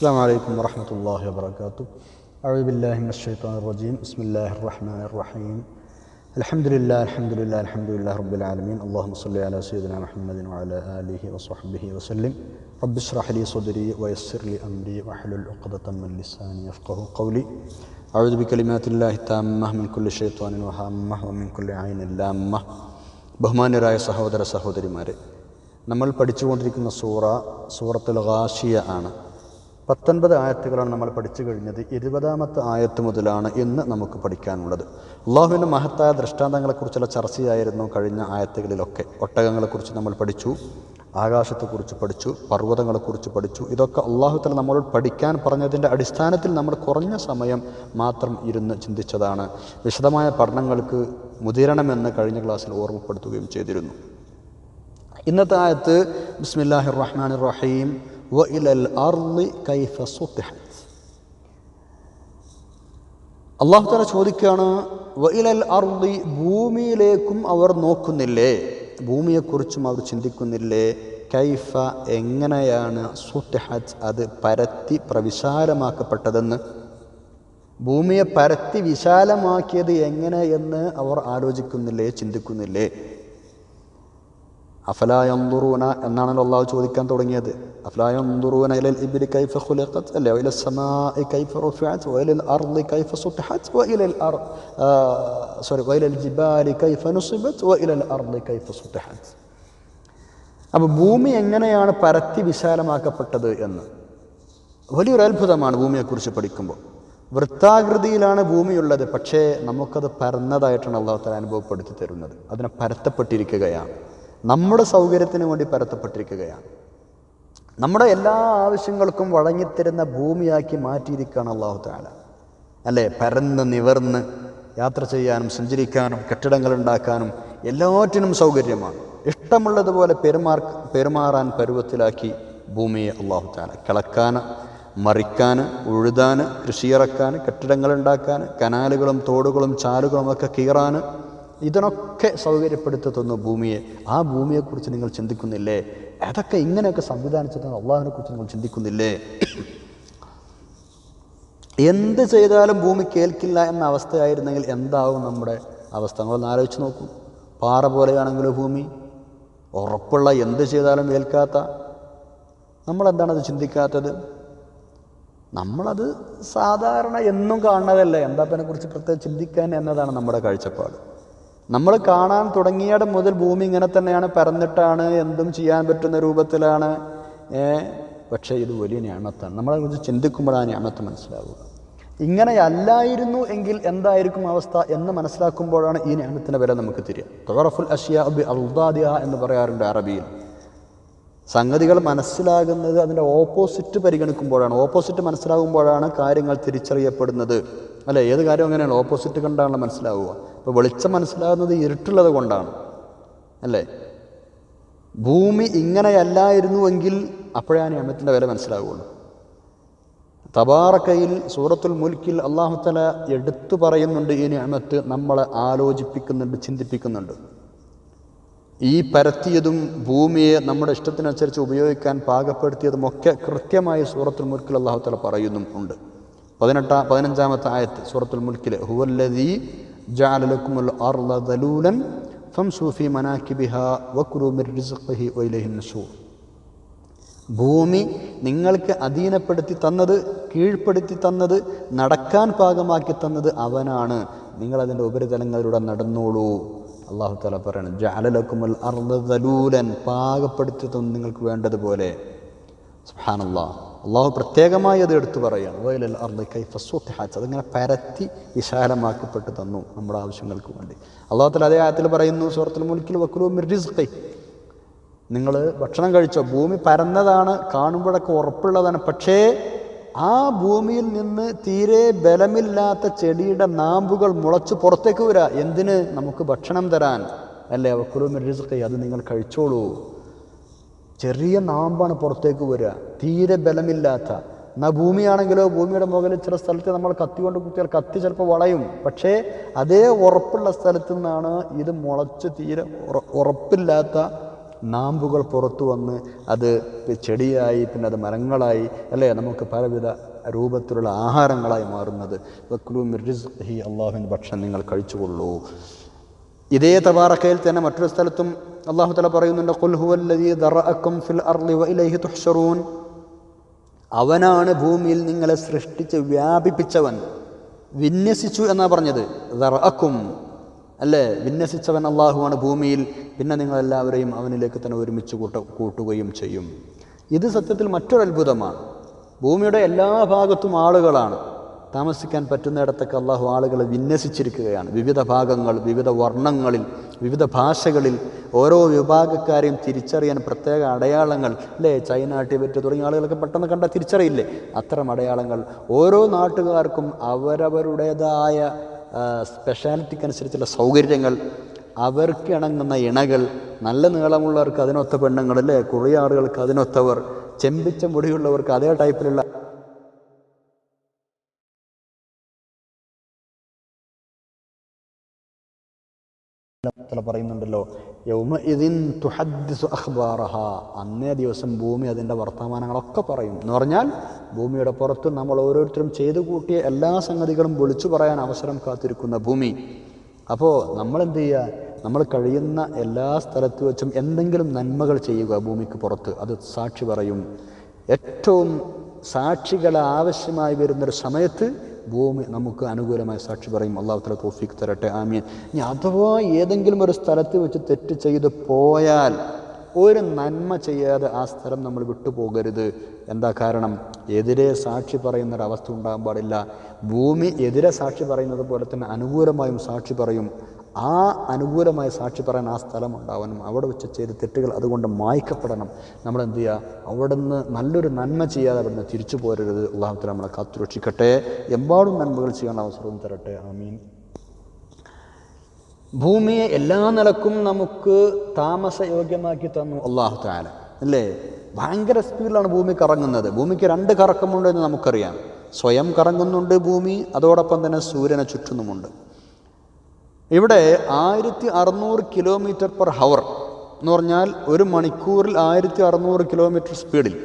السلام عليكم ورحمة الله وبركاته أعوذ بالله من الشيطان الرجيم بسم الله الرحمن الرحيم الحمد لله الحمد لله الحمد لله رب العالمين اللهم صل على سيدنا محمد وعلى آله وصحبه وسلم رب اشرح لي صدري ويسر لي أمري واحلل عقدة من لساني يفقه قولي أعوذ بكلمات الله التامة من كل شيطان وهامة ومن كل عين لامة ബഹുമാന്യരായ സഹോദര സഹോദരിമാരെ നമ്മൾ പഠിച്ചുകൊണ്ടിരിക്കുന്ന സൂറ സൂറത്തുൽ ഗാഷിയ ആണ് പത്തൊൻപത് ആയത്തുകളാണ് നമ്മൾ പഠിച്ചു കഴിഞ്ഞത്. ഇരുപതാമത്തെ ആയത്ത് മുതലാണ് ഇന്ന് നമുക്ക് പഠിക്കാനുള്ളത്. അള്ളാഹുവിന്റെ മഹത്തായ ദൃഷ്ടാന്തങ്ങളെക്കുറിച്ചുള്ള ചർച്ചയായിരുന്നു കഴിഞ്ഞ ആയത്തുകളിലൊക്കെ. ഒട്ടകങ്ങളെക്കുറിച്ച് നമ്മൾ പഠിച്ചു ആകാശത്തെക്കുറിച്ച് പഠിച്ചു പർവതങ്ങളെക്കുറിച്ച് പഠിച്ചു. ഇതൊക്കെ അള്ളാഹു തല നമ്മളോട് പഠിക്കാൻ പറഞ്ഞതിന്റെ അടിസ്ഥാനത്തിൽ നമ്മൾ കുറഞ്ഞ സമയം മാത്രം ഇരുന്ന് ചിന്തിച്ചതാണ്. വിശദമായ പഠനങ്ങൾക്ക് മുതിരണമെന്ന് കഴിഞ്ഞ ക്ലാസ്സിൽ ഓർമ്മപ്പെടുത്തുകയും ചെയ്തിരുന്നു. ഇന്നത്തെ ആയത്ത് ബിസ്മില്ലാഹിർ റഹ്മാൻ റഹീം. വ ഇലൽ അർളി കൈഫ സുത്തിഹത് അള്ളാഹു താല ചോദിക്കുകയാണ് വ ഇലൽ അർളി ഭൂമിയിലേക്കും അവർ നോക്കുന്നില്ലേ? ഭൂമിയെക്കുറിച്ചും അവർ ചിന്തിക്കുന്നില്ലേ? കൈഫ എങ്ങനെയാണ് സുത്തിഹത്? അത് പരത്തി പ്രവിശാലമാക്കപ്പെട്ടതെന്ന്. ഭൂമിയെ പരത്തി വിശാലമാക്കിയത് എങ്ങനെ എന്ന് അവർ ആലോചിക്കുന്നില്ലേ ചിന്തിക്കുന്നില്ലേ? അഫലായന്തുറൂന എന്നാണല്ലോ അള്ളാഹു ചോദിക്കാൻ തുടങ്ങിയത്. അഫലായന്തുറൂന ഇലൽ ഇബ്രി കൈഫ ഖുലിഖത് അല്ലേ? ഇലൽ സമാഇ കൈഫ റുഫിഅത് വഇലൽ അർളി കൈഫ സുത്തിഹത് വഇലൽ അർ സോറി വഇലൽ ജിബാലി കൈഫ നുസിബത് വഇലൽ അർളി കൈഫ സുത്തിഹത് അപ്പോൾ ഭൂമി എങ്ങനെയാണ് പരത്തി വിശാലമാക്കപ്പെട്ടത് എന്ന്? വലിയൊരു അത്ഭുതമാണ് ഭൂമിയെക്കുറിച്ച് പഠിക്കുമ്പോൾ. വൃത്താകൃതിയിലാണ് ഭൂമിയുള്ളത് പക്ഷേ നമുക്കത് പരന്നതായിട്ടാണ് അള്ളാഹു താല അനുഭവപ്പെടുത്തി തരുന്നത്. അതിനെ പരത്തപ്പെട്ടിരിക്കുകയാണ്. നമ്മുടെ സൗകര്യത്തിന് വേണ്ടി പരത്തപ്പെട്ടിരിക്കുകയാണ്. നമ്മുടെ എല്ലാ ആവശ്യങ്ങൾക്കും വഴങ്ങിത്തരുന്ന ഭൂമിയാക്കി മാറ്റിയിരിക്കുകയാണ് അള്ളാഹു താല അല്ലേ? പരന്ന് നിവർന്ന് യാത്ര ചെയ്യാനും സഞ്ചരിക്കാനും കെട്ടിടങ്ങൾ ഉണ്ടാക്കാനും എല്ലാറ്റിനും സൗകര്യമാണ്. ഇഷ്ടമുള്ളതുപോലെ പെരുമാർ പെരുമാറാൻ പരുവത്തിലാക്കി ഭൂമിയെ അള്ളാഹു താല കിളക്കാൻ മറിക്കാൻ ഉഴുതാൻ കൃഷിയിറക്കാൻ കെട്ടിടങ്ങൾ ഉണ്ടാക്കാൻ കനാലുകളും തോടുകളും ചാലുകളും ഒക്കെ കീറാൻ ഇതിനൊക്കെ സൗകര്യപ്പെടുത്തി തന്നു ഭൂമിയെ. ആ ഭൂമിയെക്കുറിച്ച് നിങ്ങൾ ചിന്തിക്കുന്നില്ലേ? അതൊക്കെ ഇങ്ങനെയൊക്കെ സംവിധാനിച്ചു തന്നെ കുറിച്ച് നിങ്ങൾ ചിന്തിക്കുന്നില്ലേ? എന്ത് ചെയ്താലും ഭൂമി കേൾക്കില്ല എന്ന അവസ്ഥയായിരുന്നെങ്കിൽ എന്താവും നമ്മുടെ അവസ്ഥ? നമ്മളൊന്ന് ആലോചിച്ച് നോക്കും. പാറ പോലെയാണെങ്കിലോ ഭൂമി? ഉറപ്പുള്ള എന്ത് ചെയ്താലും ഏൽക്കാത്ത. നമ്മളെന്താണത് ചിന്തിക്കാത്തത്? നമ്മളത് സാധാരണ എന്നും കാണുന്നതല്ലേ. എന്താ കുറിച്ച് പ്രത്യേകം ചിന്തിക്കാൻ എന്നതാണ് നമ്മുടെ കാഴ്ചപ്പാട്. നമ്മൾ കാണാൻ തുടങ്ങിയിടം മുതൽ ഭൂമി ഇങ്ങനെ തന്നെയാണ് പറന്നിട്ടാണ് എന്തും ചെയ്യാൻ പറ്റുന്ന രൂപത്തിലാണ്. പക്ഷേ ഇത് വലിയ ഞാമത്താണ്. നമ്മളെ കുറിച്ച് ചിന്തിക്കുമ്പോഴാണ് ഞാമത്ത് മനസ്സിലാവുക. ഇങ്ങനെയല്ലായിരുന്നു എങ്കിൽ എന്തായിരിക്കും അവസ്ഥ എന്ന് മനസ്സിലാക്കുമ്പോഴാണ് ഈ ഞാമത്തിന്റെ വില നമുക്ക് തിരിയുക തൊറഫുൽ അഷിയ അബി അൽദാദിയ എന്ന് പറയാറുണ്ട് അറബിയിൽ. സംഗതികൾ മനസ്സിലാകുന്നത് അതിന്റെ ഓപ്പോസിറ്റ് പരിഗണിക്കുമ്പോഴാണ്. ഓപ്പോസിറ്റ് മനസ്സിലാകുമ്പോഴാണ് കാര്യങ്ങൾ തിരിച്ചറിയപ്പെടുന്നത്. അല്ലേ? ഏത് കാര്യം അങ്ങനെയാണ്? ഓപ്പോസിറ്റ് കണ്ടാണല്ലോ മനസ്സിലാവുക. ഇപ്പോൾ വെളിച്ചം മനസ്സിലാകുന്നത് ഇരുട്ടുള്ളത് കൊണ്ടാണ്. അല്ലേ? ഭൂമി ഇങ്ങനെയല്ലായിരുന്നുവെങ്കിൽ അപ്പോഴാണ് അമ്മത്തിന്റെ വില മനസ്സിലാവുകയുള്ളൂ. തബാറക്കയിൽ സൂറത്തുൽ മുൽക്കിൽ അള്ളാഹുത്തല എടുത്തു പറയുന്നുണ്ട് ഈ നിയമത്ത് നമ്മളെ ആലോചിപ്പിക്കുന്നുണ്ട് ചിന്തിപ്പിക്കുന്നുണ്ട്. ഈ പരത്തിയതും ഭൂമിയെ നമ്മുടെ ഇഷ്ടത്തിനനുസരിച്ച് ഉപയോഗിക്കാൻ പാകപ്പെടുത്തിയതും ഒക്കെ കൃത്യമായി സൂറത്തുൽ മുൽക്കിൽ അള്ളാഹുത്തല പറയുന്നും ഉണ്ട്. പതിനെട്ടാം പതിനഞ്ചാമത്തെ ആയത്ത് സൂറത്തുൽ മുൽക്കിൽ ഹുവല്ലദീ ജാലലക്കുമുൽ അർള ദലൂലൻ ഫംസൂഫി മനാക്കിബിഹ വക്രു മിർ റിസ്ഖിഹി വൈലഹിൻ നശൂർ ഭൂമി നിങ്ങൾക്ക് അധീനപ്പെടുത്തി തന്നത് കീഴ്പ്പെടുത്തി തന്നത് നടക്കാൻ പാകമാക്കി തന്നത് അവനാണ്. നിങ്ങളതിന്റെ ഉപരിതലങ്ങളിലൂടെ നടന്നോളൂ. അള്ളാഹു താല പറയണം ജാലലക്കുമൽ അർദ്ദലൂലൻ പാകപ്പെടുത്തി തന്നു നിങ്ങൾക്ക് വേണ്ടതുപോലെ. സുഹാനല്ലാ അള്ളാഹു പ്രത്യേകമായി അത് എടുത്തു പറയുകയാണ് വയലൽ അർദ് കൈഫ സുത്തിഹാച്ച് അതിങ്ങനെ പരത്തി വിശാലമാക്കപ്പെട്ട് തന്നു നമ്മുടെ ആവശ്യങ്ങൾക്ക് വേണ്ടി. അള്ളാഹു താല അതേ ആയത്തിൽ പറയുന്നു സൂറത്തുൽ മുൽക്കിൽ വക്കുലു മിർ റിസ്ഖി നിങ്ങൾ ഭക്ഷണം കഴിച്ചോ ഭൂമി പരന്നതാണ് കാണുമ്പോഴൊക്കെ ഉറപ്പുള്ളതാണ് പക്ഷേ ആ ഭൂമിയിൽ നിന്ന് തീരെ ബലമില്ലാത്ത ചെടിയുടെ നാമ്പുകൾ മുളച്ച് പുറത്തേക്ക് വരാ. എന്തിന്? നമുക്ക് ഭക്ഷണം തരാൻ. അല്ലേ? അവക്കുലും റിസ്ക് അത് നിങ്ങൾ കഴിച്ചോളൂ. ചെറിയ നാമ്പാണ് പുറത്തേക്ക് വരിക തീരെ ബലമില്ലാത്ത. എന്നാൽ ഭൂമിയാണെങ്കിലോ ഭൂമിയുടെ മുകളിൽ ചില സ്ഥലത്ത് നമ്മൾ കത്തി കൊണ്ട് കുത്തിയാൽ കത്തി ചിലപ്പോൾ വളയും. പക്ഷേ അതേ ഉറപ്പുള്ള സ്ഥലത്തു നിന്നാണ് ഇത് മുളച്ച് തീരെ ഉറപ്പില്ലാത്ത നാമ്പുകൾ പുറത്തു വന്ന് അത് ചെടിയായി പിന്നെ അത് മരങ്ങളായി അല്ലേ? നമുക്ക് പലവിധ രൂപത്തിലുള്ള ആഹാരങ്ങളായി മാറുന്നത്. വക്ലൂ മിർജിസ് ഹി അള്ളാഹുവിന്റെ ഭക്ഷണം നിങ്ങൾ കഴിച്ചുകൊള്ളൂ. ഇതേ തബാറക്കയിൽ തന്നെ മറ്റൊരു സ്ഥലത്തും അള്ളാഹു തല പറയുന്നുണ്ട് "ഖുൽ ഹുവല്ലദീ ദറഅക്കും ഫിൽ അർളി വഇലൈഹി തുഹ്ശറൂൻ. അവനാണ് ഭൂമിയിൽ നിങ്ങളെ സൃഷ്ടിച്ച് വ്യാപിപ്പിച്ചവൻ. വിന്യസിച്ചു എന്നാണ് പറഞ്ഞത്? ദറഅക്കും അല്ലേ? വിന്യസിച്ചവൻ അള്ളാഹുവാണ് ഭൂമിയിൽ. പിന്നെ നിങ്ങളെല്ലാവരെയും അവനിലേക്ക് തന്നെ ഒരുമിച്ച് കൂട്ട കൂട്ടുകയും ചെയ്യും. ഇത് സത്യത്തിൽ മറ്റൊരു അത്ഭുതമാണ്. ഭൂമിയുടെ എല്ലാ ഭാഗത്തും ആളുകളാണ്. താമസിക്കാൻ പറ്റുന്നിടത്തൊക്കെ അള്ളാഹു ആളുകളെ വിന്യസിച്ചിരിക്കുകയാണ്. വിവിധ ഭാഗങ്ങൾ വിവിധ വർണങ്ങളിൽ വിവിധ ഭാഷകളിൽ ഓരോ വിഭാഗക്കാരെയും തിരിച്ചറിയാൻ പ്രത്യേക അടയാളങ്ങൾ. അല്ലേ? ചൈന ടിബറ്റ് തുടങ്ങിയ ആളുകളൊക്കെ പെട്ടെന്ന് കണ്ട തിരിച്ചറിയില്ലേ? അത്തരം അടയാളങ്ങൾ ഓരോ നാട്ടുകാർക്കും അവരവരുടേതായ സ്പെഷ്യാലിറ്റിക്ക് അനുസരിച്ചുള്ള സൗകര്യങ്ങൾ അവർക്ക് ഇണങ്ങുന്ന ഇണകൾ നല്ല നീളമുള്ളവർക്ക് അതിനൊത്ത പെണ്ണുങ്ങൾ അല്ലേ കുറേ ആളുകൾക്ക് അതിനൊത്തവർ ചെമ്പിച്ച മുടിയുള്ളവർക്ക് അതേ ടൈപ്പിലുള്ള തല പറയുന്നുണ്ടല്ലോ യൗമ ഇതിൻ തുഹദ്ദിസു അഖ്ബാറഹ. അന്നേ ദിവസം ഭൂമി അതിന്റെ വർത്തമാനങ്ങളൊക്കെ പറയും. എന്ന് പറഞ്ഞാൽ ഭൂമിയുടെ പുറത്ത് നമ്മൾ ഓരോരുത്തരും ചെയ്തു കൂട്ടിയ എല്ലാ സംഗതികളും വിളിച്ചു പറയാൻ അവസരം കാത്തിരിക്കുന്ന ഭൂമി. അപ്പോൾ നമ്മൾ എന്ത് ചെയ്യുക? നമ്മൾ കഴിയുന്ന എല്ലാ സ്ഥലത്ത് വെച്ചും എന്തെങ്കിലും നന്മകൾ ചെയ്യുക ഭൂമിക്ക് പുറത്ത്. അത് സാക്ഷി പറയും. ഏറ്റവും സാക്ഷികൾ ആവശ്യമായി വരുന്നൊരു സമയത്ത് ഭൂമി നമുക്ക് അനുകൂലമായ സാക്ഷി പറയും. അള്ളാഹു തല തോഫിക്ക് തരട്ടെ. ആമീൻ. ഇനി അഥവാ ഏതെങ്കിലും ഒരു സ്ഥലത്ത് വെച്ച് തെറ്റ് ചെയ്ത് പോയാൽ ഒരു നന്മ ചെയ്യാതെ ആ സ്ഥലം നമ്മൾ വിട്ടുപോകരുത്. എന്താ കാരണം? എതിരെ സാക്ഷി പറയുന്ന ഒരു അവസ്ഥ ഉണ്ടാകാൻ പാടില്ല. ഭൂമി എതിരെ സാക്ഷി പറയുന്നത് പോലെ തന്നെ അനുകൂലമായും സാക്ഷി പറയും. ആ അനുകൂലമായ സാക്ഷി പറയാൻ ആ സ്ഥലം ഉണ്ടാവണം. അവിടെ വെച്ച് ചെയ്ത തെറ്റുകൾ അതുകൊണ്ട് മായ്ക്കപ്പെടണം. നമ്മൾ എന്ത് ചെയ്യുക? അവിടെ നിന്ന് നല്ലൊരു നന്മ ചെയ്യാതെ അവിടെ നിന്ന് തിരിച്ചു പോരരുത്. അള്ളാഹുത്തല നമ്മളെ കാത്തുരക്ഷിക്കട്ടെ എമ്പാടും നന്മകൾ ചെയ്യാൻ അവസരവും തരട്ടെ. ആമീൻ. ഭൂമിയെ എല്ലാ നിലക്കും നമുക്ക് താമസയോഗ്യമാക്കി തന്നു അള്ളാഹു താല അല്ലേ? ഭയങ്കര സ്പീഡിലാണ് ഭൂമി കറങ്ങുന്നത്. ഭൂമിക്ക് രണ്ട് കറക്കമുണ്ട് എന്ന് നമുക്കറിയാം. സ്വയം കറങ്ങുന്നുണ്ട് ഭൂമി. അതോടൊപ്പം തന്നെ സൂര്യനെ ചുറ്റുന്നുമുണ്ട്. ഇവിടെ ആയിരത്തി അറുന്നൂറ് കിലോമീറ്റർ പെർ ഹവർ എന്ന് പറഞ്ഞാൽ ഒരു മണിക്കൂറിൽ ആയിരത്തി അറുന്നൂറ് കിലോമീറ്റർ സ്പീഡിൽ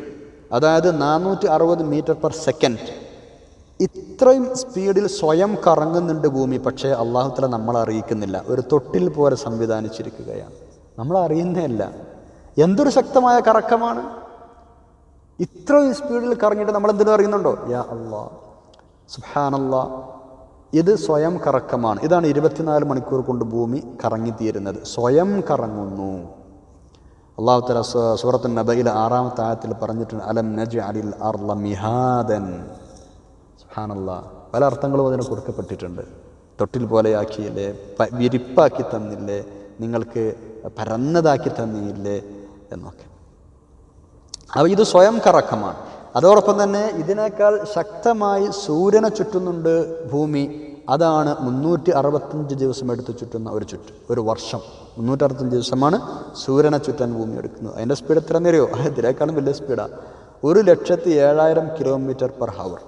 അതായത് നാനൂറ്റി അറുപത് മീറ്റർ പെർ സെക്കൻഡ്. ഇത്രയും സ്പീഡിൽ സ്വയം കറങ്ങുന്നുണ്ട് ഭൂമി പക്ഷേ അള്ളാഹുത്തല നമ്മൾ അറിയിക്കുന്നില്ല. ഒരു തൊട്ടിൽ പോലെ സംവിധാനിച്ചിരിക്കുകയാണ്. നമ്മൾ അറിയുന്നതല്ല. എന്തൊരു ശക്തമായ കറക്കമാണ്. ഇത്രയും സ്പീഡിൽ കറങ്ങിയിട്ട് നമ്മൾ എന്തിനും അറിയുന്നുണ്ടോ യാ അള്ളാ സുഹാനല്ലാ ഇത് സ്വയം കറക്കമാണ്. ഇതാണ് ഇരുപത്തിനാല് മണിക്കൂർ കൊണ്ട് ഭൂമി കറങ്ങിത്തീരുന്നത്. സ്വയം കറങ്ങുന്നു. അള്ളാഹു തല സൂറത്ത് നബയിലെ ആറാമത്തെ ആയത്തിൽ പറഞ്ഞിട്ടുണ്ട് അലം നജ് അലിൽ അർല മിഹാദൻ. സുഹാനല്ല പല അർത്ഥങ്ങളും അതിന് കൊടുക്കപ്പെട്ടിട്ടുണ്ട്. തൊട്ടിൽ പോലെയാക്കിയില്ലേ വിരിപ്പാക്കി തന്നില്ലേ നിങ്ങൾക്ക് പരന്നതാക്കി തന്നില്ലേ എന്നൊക്കെ. അപ്പോൾ ഇത് സ്വയം കറക്കമാണ്. അതോടൊപ്പം തന്നെ ഇതിനേക്കാൾ ശക്തമായി സൂര്യനെ ചുറ്റുന്നുണ്ട് ഭൂമി. അതാണ് മുന്നൂറ്റി അറുപത്തഞ്ച് ദിവസം എടുത്ത് ചുറ്റുന്ന ഒരു ചുറ്റ് ഒരു വർഷം. മുന്നൂറ്റി അറുപത്തഞ്ച് ദിവസമാണ് സൂര്യനെ ചുറ്റാൻ ഭൂമി എടുക്കുന്നത്. അതിന്റെ സ്പീഡ് എത്ര നേരെയോ ഇതിനേക്കാളും വലിയ സ്പീഡാണ് ഒരു ലക്ഷത്തി ഏഴായിരം കിലോമീറ്റർ പെർ ഹവർ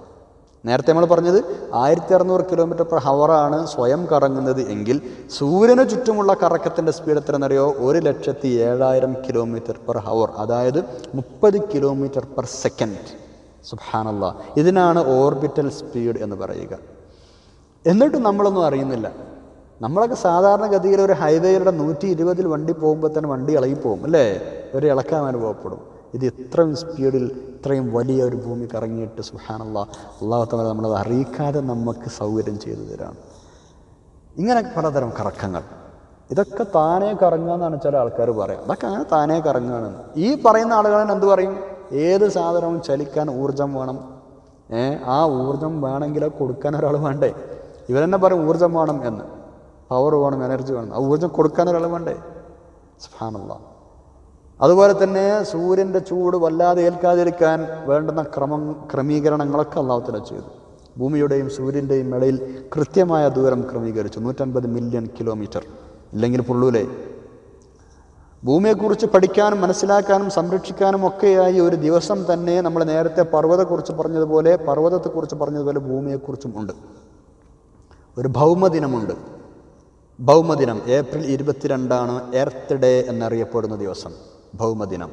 നേരത്തെ നമ്മൾ പറഞ്ഞത് ആയിരത്തി അറുന്നൂറ് കിലോമീറ്റർ പെർ ഹവറാണ് സ്വയം കറങ്ങുന്നത് എങ്കിൽ സൂര്യന് ചുറ്റുമുള്ള കറക്കത്തിന്റെ സ്പീഡ് എത്ര എന്നറിയോ ഒരു ലക്ഷത്തി ഏഴായിരം കിലോമീറ്റർ പെർ ഹവർ അതായത് മുപ്പത് കിലോമീറ്റർ പെർ സെക്കൻഡ് സുഹാനല്ല ഇതിനാണ് ഓർബിറ്റൽ സ്പീഡ് എന്ന് പറയുക. എന്നിട്ടും നമ്മളൊന്നും അറിയുന്നില്ല. നമ്മളൊക്കെ സാധാരണഗതിയിൽ ഒരു ഹൈവേയിലൂടെ നൂറ്റി ഇരുപതിൽ വണ്ടി പോകുമ്പോൾ തന്നെ വണ്ടി ഇളകിപ്പോകും അല്ലേ? ഒരു ഇളക്കാൻ അനുഭവപ്പെടും ഇത് ഇത്രയും സ്പീഡിൽ ഇത്രയും വലിയ ഒരു ഭൂമി കറങ്ങിയിട്ട് സുഹാനല്ല അള്ളാഹത്തല നമ്മളത് അറിയിക്കാതെ നമുക്ക് സൗകര്യം ചെയ്തു തരാണ്. ഇങ്ങനെ പലതരം കറക്കങ്ങൾ. ഇതൊക്കെ താനേ കറങ്ങുക എന്നാണ് ചില ആൾക്കാർ പറയാം. അതൊക്കെ അങ്ങനെ താനേ കറങ്ങുകയാണെന്ന് ഈ പറയുന്ന ആളുകളെ എന്ത് പറയും? ഏത് സാധനവും ചലിക്കാൻ ഊർജം വേണം. ആ ഊർജം വേണമെങ്കിൽ കൊടുക്കാൻ ഒരാൾ വേണ്ടേ? ഇവരെന്നെ പറയും ഊർജം വേണം എന്ന്. പവർ വേണം എനർജി വേണം. ആ ഊർജം കൊടുക്കാൻ ഒരാൾ വേണ്ടേ? സുഹാനുള്ള അതുപോലെ തന്നെ സൂര്യന്റെ ചൂട് വല്ലാതെ ഏൽക്കാതിരിക്കാൻ വേണ്ടുന്ന ക്രമം ക്രമീകരണങ്ങളൊക്കെ അള്ളാഹുത്തല ചെയ്തു. ഭൂമിയുടെയും സൂര്യന്റെയും ഇടയിൽ കൃത്യമായ ദൂരം ക്രമീകരിച്ചു. നൂറ്റൻപത് മില്യൺ കിലോമീറ്റർ. ഇല്ലെങ്കിൽ പുള്ളൂലേ ഭൂമിയെക്കുറിച്ച് പഠിക്കാനും മനസ്സിലാക്കാനും സംരക്ഷിക്കാനും ഒക്കെയായി ഒരു ദിവസം തന്നെ നമ്മൾ നേരത്തെ പർവതത്തെക്കുറിച്ച് പറഞ്ഞതുപോലെ പർവതത്തെക്കുറിച്ച് പറഞ്ഞതുപോലെ ഭൂമിയെക്കുറിച്ചും ഉണ്ട്. ഒരു ഭൗമദിനമുണ്ട്. ഭൗമദിനം ഏപ്രിൽ ഇരുപത്തിരണ്ടാണ് എർത്ത് ഡേ എന്നറിയപ്പെടുന്ന ദിവസം. ഭൗമദിനം.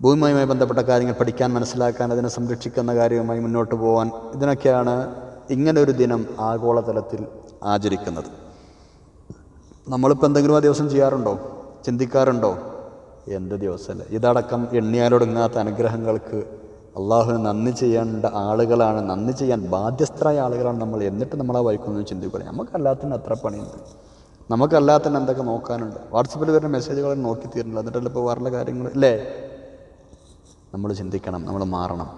ഭൂമിയുമായി ബന്ധപ്പെട്ട കാര്യങ്ങൾ പഠിക്കാൻ മനസ്സിലാക്കാൻ അതിനെ സംരക്ഷിക്കുന്ന കാര്യവുമായി മുന്നോട്ട് പോകാൻ ഇതിനൊക്കെയാണ് ഇങ്ങനൊരു ദിനം ആഗോളതലത്തിൽ ആചരിക്കുന്നത്. നമ്മളിപ്പോൾ എന്തെങ്കിലും ആ ദിവസം ചെയ്യാറുണ്ടോ? ചിന്തിക്കാറുണ്ടോ? എന്ത് ദിവസമല്ലേ. ഇതടക്കം എണ്ണിയാലൊടുങ്ങാത്ത അനുഗ്രഹങ്ങൾക്ക് അള്ളാഹുവിന് നന്ദി ചെയ്യേണ്ട ആളുകളാണ് നന്ദി ചെയ്യാൻ ബാധ്യസ്ഥരായ ആളുകളാണ് നമ്മൾ. എന്നിട്ട് നമ്മളാ വൈക്കൊന്നും ചിന്തിക്കില്ല നമുക്കല്ലാത്തതിന് അത്ര പണിയുണ്ട്. നമുക്കല്ലാത്തതിന് എന്തൊക്കെ നോക്കാനുണ്ട്? വാട്സപ്പിൽ വരുന്ന മെസ്സേജുകൾ നോക്കി തീരുന്നില്ല എന്നിട്ടല്ല ഇപ്പോൾ വേറെ കാര്യങ്ങൾ അല്ലേ? നമ്മൾ ചിന്തിക്കണം നമ്മൾ മാറണം.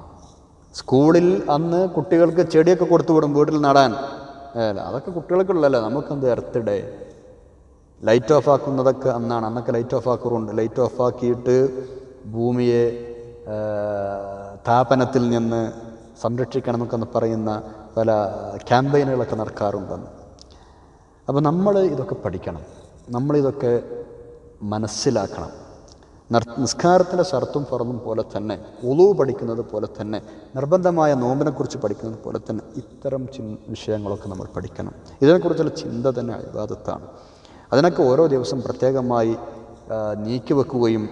സ്കൂളിൽ അന്ന് കുട്ടികൾക്ക് ചെടിയൊക്കെ കൊടുത്തു വിടും വീട്ടിൽ നടാൻ. അതൊക്കെ കുട്ടികൾക്കുള്ളല്ലോ നമുക്കെന്ത് എർത്ത് ഡേ ലൈറ്റ് ഓഫ് ആക്കുന്നതൊക്കെ അന്നാണ്. അന്നൊക്കെ ലൈറ്റ് ഓഫ് ആക്കാറുണ്ട്. ലൈറ്റ് ഓഫ് ആക്കിയിട്ട് ഭൂമിയെ താപനത്തിൽ നിന്ന് സംരക്ഷിക്കണം എന്നൊക്കെ പറയുന്ന പല ക്യാമ്പയിനുകളൊക്കെ നടക്കാറുണ്ടെന്ന് അപ്പോൾ നമ്മൾ ഇതൊക്കെ പഠിക്കണം. നമ്മളിതൊക്കെ മനസ്സിലാക്കണം. നിസ്കാരത്തിലെ ഷർത്തും ഫറന്നും പോലെ തന്നെ ഉളവ് പഠിക്കുന്നത് പോലെ തന്നെ നിർബന്ധമായ നോമ്പിനെക്കുറിച്ച് പഠിക്കുന്നത് പോലെ തന്നെ ഇത്തരം ചി വിഷയങ്ങളൊക്കെ നമ്മൾ പഠിക്കണം. ഇതിനെക്കുറിച്ചുള്ള ചിന്ത തന്നെ അഭിവാദത്താണ് അതിനൊക്കെ ഓരോ ദിവസം പ്രത്യേകമായി നീക്കി വെക്കുകയും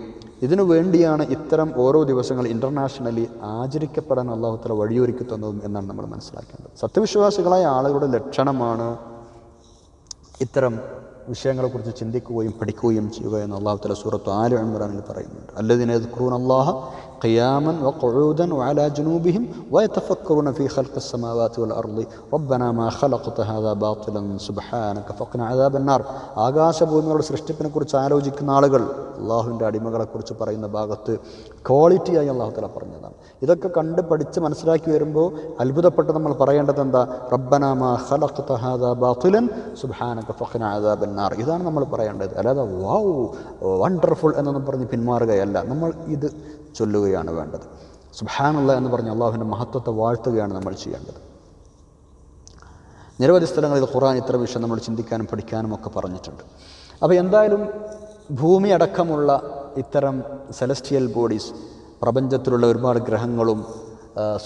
ഇതിനു വേണ്ടിയാണ് ഇത്തരം ഓരോ ദിവസങ്ങൾ ഇന്റർനാഷണലി ആചരിക്കപ്പെടാൻ അള്ളാഹുത്തല വഴിയൊരുക്കി തന്നതും എന്നാണ് നമ്മൾ മനസ്സിലാക്കേണ്ടത്. സത്യവിശ്വാസികളായ ആളുകളുടെ ലക്ഷണമാണ് ഇത്തരം വിഷയങ്ങളെക്കുറിച്ച് ചിന്തിക്കുകയും പഠിക്കുകയും ചെയ്യുക എന്ന് അള്ളാഹു തല സൂറത്ത് ആല് ഇമ്രാനിൽ പറയുന്നുണ്ട് അല്ലദിന യദ്കുറൂന അല്ലാഹ ഖിയാമൻ വഖുഊദൻ വഅലാ ജുനൂബിഹിം വയതഫക്കറൂന ഫീ ഖൽഖി السماوات والأرض ربنا ما خلقت هذا باطلا سبحانك فقنا عذاب النار ആകാശഭൂമികളുടെ സൃഷ്ടിപ്പിനെ കുറിച്ച് ആലോചിക്കുന്ന ആളുകൾ അള്ളാഹുവിൻ്റെ അടിമകളെക്കുറിച്ച് പറയുന്ന ഭാഗത്ത് ക്വാളിറ്റിയായി അള്ളാഹു തല പറഞ്ഞതാണ് ഇതൊക്കെ കണ്ട് പഠിച്ച് മനസ്സിലാക്കി വരുമ്പോൾ അത്ഭുതപ്പെട്ട് നമ്മൾ പറയേണ്ടത് എന്താ റബ്ബന മാ ഖലഖ്ത ഹാദാ ബാത്തിലൻ സുബ്ഹാനക ഫഖ്ന അദാബൻ നാർ ഇതാണ് നമ്മൾ പറയേണ്ടത്. അല്ലാതെ വാവ് വണ്ടർഫുൾ എന്നൊന്നും പറഞ്ഞ് പിന്മാറുകയല്ല. നമ്മൾ ഇത് ചൊല്ലുകയാണ് വേണ്ടത്. സുബ്ഹാനുള്ള എന്ന് പറഞ്ഞ് അള്ളാഹുവിന്റെ മഹത്വത്തെ വാഴ്ത്തുകയാണ് നമ്മൾ ചെയ്യേണ്ടത്. നിരവധി സ്ഥലങ്ങളിൽ ഖുറാൻ ഇത്ര വിഷയം നമ്മൾ ചിന്തിക്കാനും പഠിക്കാനും ഒക്കെ പറഞ്ഞിട്ടുണ്ട്. അപ്പോൾ എന്തായാലും ഭൂമി അടക്കമുള്ള ഇത്തരം സെലസ്റ്റിയൽ ബോഡീസ് പ്രപഞ്ചത്തിലുള്ള ഒരുപാട് ഗ്രഹങ്ങളും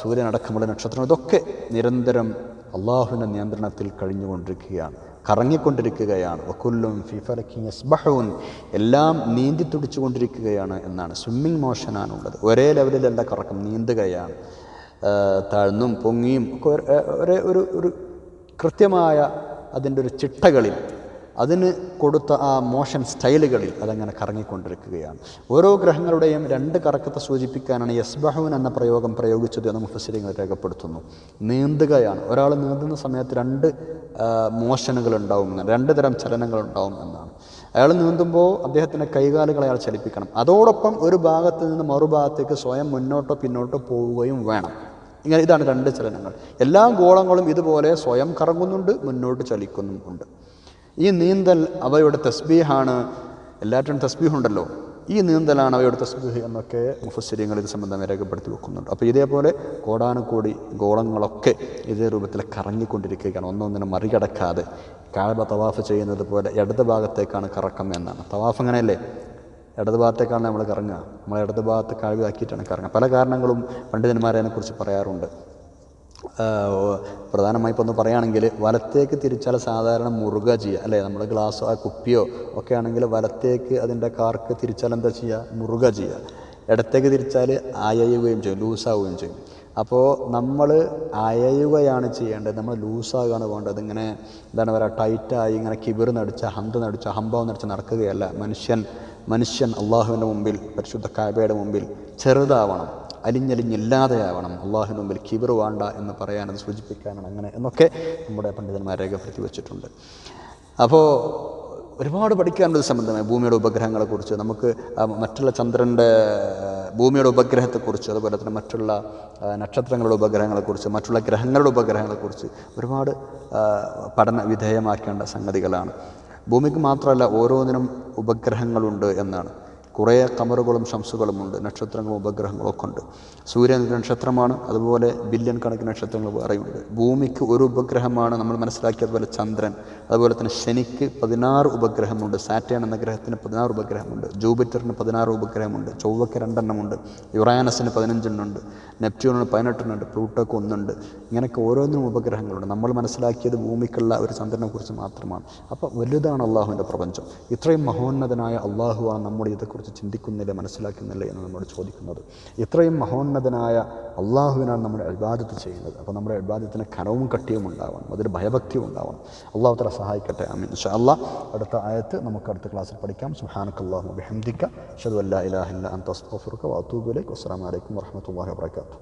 സൂര്യനടക്കമുള്ള നക്ഷത്രങ്ങളും ഇതൊക്കെ നിരന്തരം അള്ളാഹുവിന്റെ നിയന്ത്രണത്തിൽ കഴിഞ്ഞുകൊണ്ടിരിക്കുകയാണ്. കറങ്ങിക്കൊണ്ടിരിക്കുകയാണ്. വക്കുല്ലും ഫിഫറക്കിങ് യസ്ബഹൂൻ. എല്ലാം നീന്തി തുടിച്ചുകൊണ്ടിരിക്കുകയാണ് എന്നാണ് സ്വിമ്മിങ് മോഷനാണുള്ളത്. ഒരേ ലെവലിലല്ല കറക്കം നീന്തുകയാണ്. താഴ്ന്നും പൊങ്ങിയും ഒക്കെ ഒരേ ഒരു ഒരു കൃത്യമായ അതിന്റെ ഒരു ചിട്ടകളിൽ അതിന് കൊടുത്ത ആ മോഷൻ സ്റ്റൈലുകളിൽ അതങ്ങനെ കറങ്ങിക്കൊണ്ടിരിക്കുകയാണ്. ഓരോ ഗ്രഹങ്ങളുടെയും രണ്ട് കറക്കത്തെ സൂചിപ്പിക്കാനാണ് യസ്ബഹൂൻ എന്ന പ്രയോഗം പ്രയോഗിച്ചത് എന്ന് മുഫസിരിങ്ങൾ രേഖപ്പെടുത്തുന്നു. നീന്തുകയാണ്. ഒരാൾ നീന്തുന്ന സമയത്ത് രണ്ട് മോഷനുകൾ ഉണ്ടാവും രണ്ട് തരം ചലനങ്ങൾ ഉണ്ടാവും എന്നാണ്. അയാൾ നീന്തുമ്പോൾ അദ്ദേഹത്തിന്റെ കൈകാലുകൾ അയാൾ ചലിപ്പിക്കണം. അതോടൊപ്പം ഒരു ഭാഗത്ത് നിന്ന് മറുഭാഗത്തേക്ക് സ്വയം മുന്നോട്ടോ പിന്നോട്ടോ പോവുകയും വേണം. ഇങ്ങനെ ഇതാണ് രണ്ട് ചലനങ്ങൾ. എല്ലാ ഗോളങ്ങളും ഇതുപോലെ സ്വയം കറങ്ങുന്നുണ്ട് മുന്നോട്ട് ചലിക്കുന്നുമുണ്ട്. ഈ നീന്തൽ അവയുടെ തസ്ബീഹാണ്. എല്ലാറ്റിനും തസ്ബീഹുണ്ടല്ലോ. ഈ നീന്തലാണ് അവയുടെ തസ്ബീഹ് എന്നൊക്കെ മുഫസ്സിരിയങ്ങൾ ഇത് സംബന്ധം രേഖപ്പെടുത്തി വെക്കുന്നുണ്ട്. അപ്പോൾ ഇതേപോലെ കോടാനുകോടി ഗോളങ്ങളൊക്കെ ഇതേ രൂപത്തിൽ കറങ്ങിക്കൊണ്ടിരിക്കുകയാണ്. ഒന്നൊന്നിനെ മറികടക്കാതെ. കാഴ്ബ തവാഫ് ചെയ്യുന്നത് പോലെ ഇടത് ഭാഗത്തേക്കാണ് കറക്കം എന്നാണ്. തവാഫ് അങ്ങനെയല്ലേ? ഇടത് ഭാഗത്തേക്കാണ് നമ്മൾ കറങ്ങുക. നമ്മൾ ഇടത് ഭാഗത്ത് കഴിവാക്കിയിട്ടാണ് കറങ്ങുക. പല കാരണങ്ങളും പണ്ഡിതന്മാരെ അതിനെക്കുറിച്ച് പറയാറുണ്ട്. പ്രധാനമായി ഇപ്പോൾ ഒന്ന് പറയുകയാണെങ്കിൽ വലത്തേക്ക് തിരിച്ചാൽ സാധാരണ മുറുക ചെയ്യുക. അല്ലേ? നമ്മൾ ഗ്ലാസ് ആ കുപ്പിയോ ഒക്കെ ആണെങ്കിൽ വലത്തേക്ക് അതിന്റെ കാർക്ക് തിരിച്ചാൽ എന്താ ചെയ്യുക? മുറുക ചെയ്യുക. ഇടത്തേക്ക് തിരിച്ചാൽ അയയുകയും ചെയ്യും ലൂസാവുകയും ചെയ്യും. അപ്പോൾ നമ്മൾ അയയുകയാണ് ചെയ്യേണ്ടത്. നമ്മൾ ലൂസാകുകയാണ് വേണ്ടത് ഇങ്ങനെ എന്താണ് പറയുക? ടൈറ്റായി ഇങ്ങനെ കിബിർ നടിച്ച ഹന്ത് നടിച്ച അഹംഭാവം നടിച്ച് നടക്കുകയല്ല. മനുഷ്യൻ മനുഷ്യൻ അള്ളാഹുവിന്റെ മുമ്പിൽ പരിശുദ്ധ കാബയുടെ മുമ്പിൽ ചെറുതാവണം. അലിഞ്ഞലിഞ്ഞില്ലാതെയാവണം അള്ളാഹുവിന് മുമ്പിൽ കിബിർ വേണ്ട എന്ന് പറയാനത് സൂചിപ്പിക്കാനാണ് അങ്ങനെ എന്നൊക്കെ നമ്മുടെ പണ്ഡിതന്മാർ രേഖപ്പെടുത്തി വെച്ചിട്ടുണ്ട് അപ്പോൾ ഒരുപാട് പഠിക്കാനുള്ളത് സംബന്ധമായി ഭൂമിയുടെ ഉപഗ്രഹങ്ങളെക്കുറിച്ച് നമുക്ക് മറ്റുള്ള ചന്ദ്രന്റെ ഭൂമിയുടെ ഉപഗ്രഹത്തെക്കുറിച്ച് അതുപോലെ തന്നെ മറ്റുള്ള നക്ഷത്രങ്ങളുടെ ഉപഗ്രഹങ്ങളെക്കുറിച്ച് മറ്റുള്ള ഗ്രഹങ്ങളുടെ ഉപഗ്രഹങ്ങളെക്കുറിച്ച് ഒരുപാട് പഠന വിധേയമാക്കേണ്ട സംഗതികളാണ്. ഭൂമിക്ക് മാത്രമല്ല ഓരോന്നിനും ഉപഗ്രഹങ്ങളുണ്ട് എന്നാണ്. കുറേ കമറുകളും ശംസുകളുമുണ്ട് നക്ഷത്രങ്ങളും ഉപഗ്രഹങ്ങളും ഒക്കെ ഉണ്ട്. സൂര്യൻ നക്ഷത്രമാണ് അതുപോലെ ബില്യൺ കണക്കിന് നക്ഷത്രങ്ങൾ വേറെയുണ്ട് ഭൂമിക്ക് ഒരു ഉപഗ്രഹമാണ് നമ്മൾ മനസ്സിലാക്കിയതുപോലെ ചന്ദ്രൻ അതുപോലെ തന്നെ ശനിക്ക് പതിനാറ് ഉപഗ്രഹമുണ്ട് സാറ്റേൺ എന്ന ഗ്രഹത്തിന് പതിനാറ് ഉപഗ്രഹമുണ്ട് ജൂപിറ്ററിന് പതിനാറ് ഉപഗ്രഹമുണ്ട് ചൊവ്വയ്ക്ക് രണ്ടെണ്ണമുണ്ട് യുറാനസിന് പതിനഞ്ചെണ്ണമുണ്ട് നെപ്റ്റ്യൂണിന് പതിനെട്ടെണ്ണമുണ്ട് പ്ലൂട്ടോക്ക് ഒന്നുണ്ട്. ഇങ്ങനെയൊക്കെ ഓരോന്നിനും ഉപഗ്രഹങ്ങളുണ്ട്. നമ്മൾ മനസ്സിലാക്കിയത് ഭൂമിക്കുള്ള ഒരു ചന്ദ്രനെക്കുറിച്ച് മാത്രമാണ്. അപ്പോൾ വലുതാണ് അള്ളാഹുവിന്റെ പ്രപഞ്ചം. ഇത്രയും മഹോന്നതനായ അള്ളാഹുവാണ് നമ്മുടെ ഇതേക്കുറിച്ച് ചിന്തിക്കുന്നില്ല മനസ്സിലാക്കുന്നില്ല എന്ന് നമ്മൾ ചോദിക്കുന്നത്. ഇത്രയും മഹോന്നതനായ അള്ളാഹുവിനാണ് നമ്മുടെ അൽബാദത്ത് ചെയ്യുന്നത്. അപ്പോൾ നമ്മുടെ അൽബാദത്തിന് കനവും കട്ടിയും ഉണ്ടാവണം അതിൽ ഭയഭക്തിയും ഉണ്ടാവണം. അള്ളാഹു തല സഹായിക്കട്ടെ. അമീൻ ഇൻഷാ അള്ളാഹ് അടുത്ത ആയത്ത് നമുക്ക് അടുത്ത ക്ലാസ്സിൽ പഠിക്കാം. സുഹാനക്ക് അള്ളാഹു ബിഹംദിക്ക ഷദ് അല്ലാ ഇലാഹില്ല അൻ വാത്തൂബ് വാത്തൂബുലേക്ക് അസ്സാം വലൈക്കും വർഹമത്തല്ലാഹി വാബർക്കാത്തു